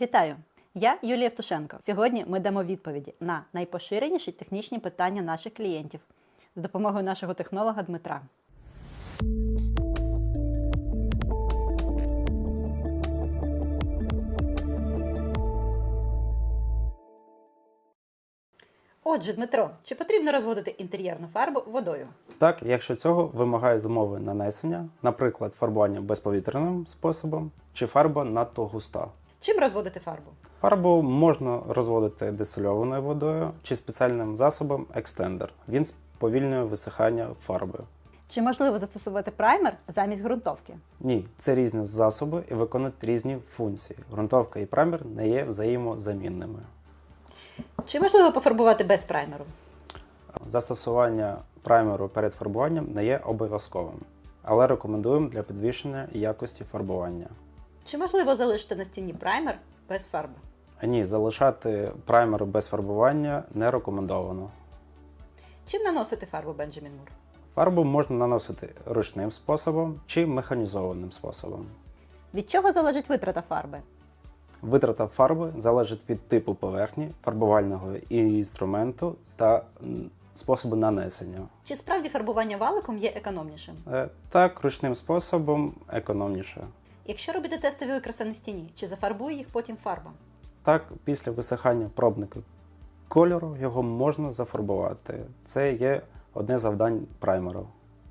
Вітаю! Я Юлія Євтушенко. Сьогодні ми дамо відповіді на найпоширеніші технічні питання наших клієнтів з допомогою нашого технолога Дмитра. Отже, Дмитро, чи потрібно розводити інтер'єрну фарбу водою? Так, якщо цього вимагають умови нанесення, наприклад, фарбування безповітряним способом чи фарба надто густа. Чим розводити фарбу? Фарбу можна розводити дистильованою водою чи спеціальним засобом екстендер. Він сповільнює висихання фарби. Чи можливо застосувати праймер замість ґрунтовки? Ні, це різні засоби і виконують різні функції. Ґрунтовка і праймер не є взаємозамінними. Чи можливо пофарбувати без праймеру? Застосування праймеру перед фарбуванням не є обов'язковим, але рекомендуємо для підвищення якості фарбування. Чи можливо залишити на стіні праймер без фарби? А Ні, залишати праймер без фарбування не рекомендовано. Чим наносити фарбу Бенджамін Мур? Фарбу можна наносити ручним способом чи механізованим способом. Від чого залежить витрата фарби? Витрата фарби залежить від типу поверхні, фарбувального інструменту та способу нанесення. Чи справді фарбування валиком є економнішим? Е, Так, ручним способом економніше. Якщо робити тестові викраси на стіні, чи зафарбує їх потім фарба? Так, після висихання пробника кольору його можна зафарбувати. Це є одне завдань праймеру.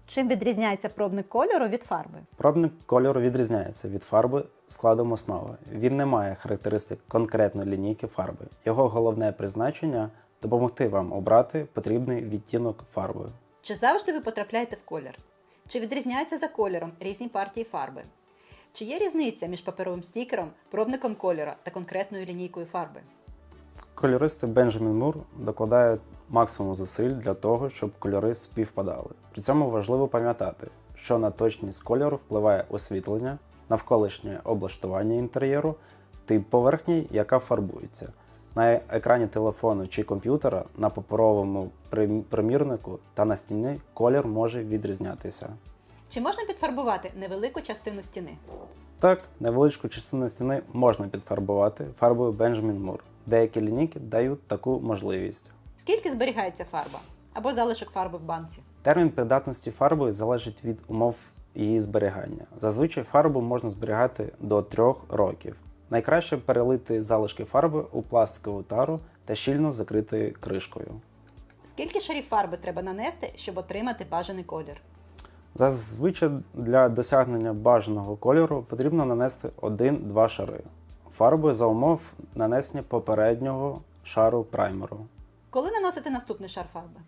Чим відрізняється пробник кольору від фарби? Пробник кольору відрізняється від фарби складом основи. Він не має характеристик конкретної лінійки фарби. Його головне призначення допомогти вам обрати потрібний відтінок фарби. Чи завжди ви потрапляєте в колір? Чи відрізняються за кольором різні партії фарби? Чи є різниця між паперовим стікером, пробником кольора та конкретною лінійкою фарби? Кольористи Бенджамін Мур докладають максимум зусиль для того, щоб кольори співпадали. При цьому важливо пам'ятати, що на точність кольору впливає освітлення, навколишнє облаштування інтер'єру, тип поверхні, яка фарбується. На екрані телефону чи комп'ютера, на паперовому примірнику та на стіні колір може відрізнятися. Чи можна підфарбувати невелику частину стіни? Так, невеличку частину стіни можна підфарбувати фарбою Benjamin Moore. Деякі лінійки дають таку можливість. Скільки зберігається фарба? Або залишок фарби в банці? Термін придатності фарби залежить від умов її зберігання. Зазвичай фарбу можна зберігати до 3 років. Найкраще перелити залишки фарби у пластикову тару та щільно закрити кришкою. Скільки шарів фарби треба нанести, щоб отримати бажаний колір? Зазвичай для досягнення бажаного кольору потрібно нанести 1-2 шари. Фарби за умов нанесення попереднього шару праймеру. Коли наносити наступний шар фарби?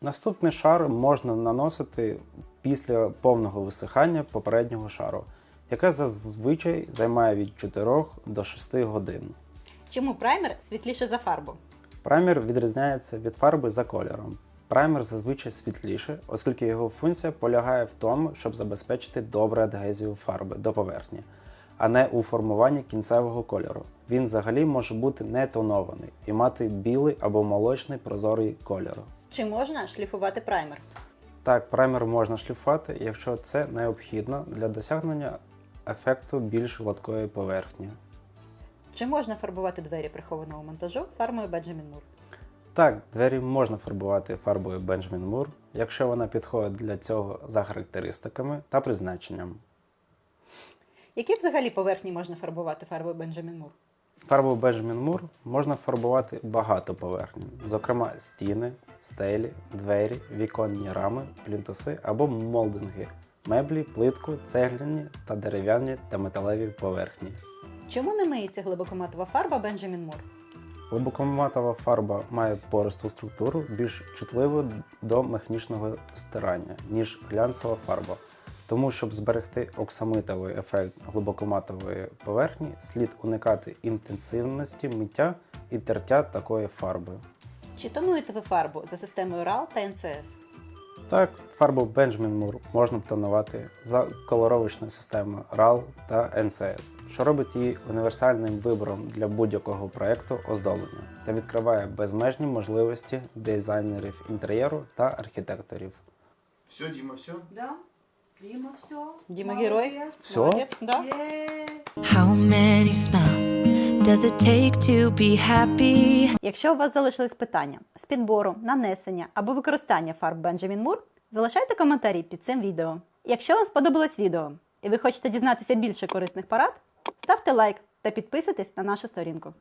Наступний шар можна наносити після повного висихання попереднього шару, яке зазвичай займає від 4 до 6 годин. Чому праймер світліше за фарбу? Праймер відрізняється від фарби за кольором. Праймер зазвичай світліше, оскільки його функція полягає в тому, щоб забезпечити добру адгезію фарби до поверхні, а не у формуванні кінцевого кольору. Він взагалі може бути не тонований і мати білий або молочний прозорий кольор. Чи можна шліфувати праймер? Так, праймер можна шліфувати, якщо це необхідно для досягнення ефекту більш гладкої поверхні. Чи можна фарбувати двері прихованого монтажу фарбою Benjamin Moore? Так, двері можна фарбувати фарбою Benjamin Moore, якщо вона підходить для цього за характеристиками та призначенням. Які взагалі поверхні можна фарбувати фарбою Benjamin Moore? Фарбою Benjamin Moore можна фарбувати багато поверхень, зокрема стіни, стелі, двері, віконні рами, плінтуси або молдинги, меблі, плитку, цегляні та дерев'яні та металеві поверхні. Чому не миється глибокоматова фарба Benjamin Moore? Глибокоматова фарба має пористу структуру, більш чутливу до механічного стирання, ніж глянцева фарба. Тому, щоб зберегти оксамитовий ефект глибокоматової поверхні, слід уникати інтенсивності миття і тертя такої фарби. Чи тонуєте ви фарбу за системою RAL та NCS? Так, фарбу Benjamin Moore можна тонувати за колоровочною системою RAL та NCS, що робить її універсальним вибором для будь-якого проєкту оздоблення та відкриває безмежні можливості дизайнерів інтер'єру та архітекторів. Все, Дима, все? Да. Дима, все. Діма герой. Всё? Молодець, да? How many smiles does it take to be happy? Якщо у вас залишились питання з підбору, нанесення або використання фарб Бенджамін Мур, залишайте коментарі під цим відео. Якщо вам сподобалось відео і ви хочете дізнатися більше корисних порад, ставте лайк та підписуйтесь на нашу сторінку.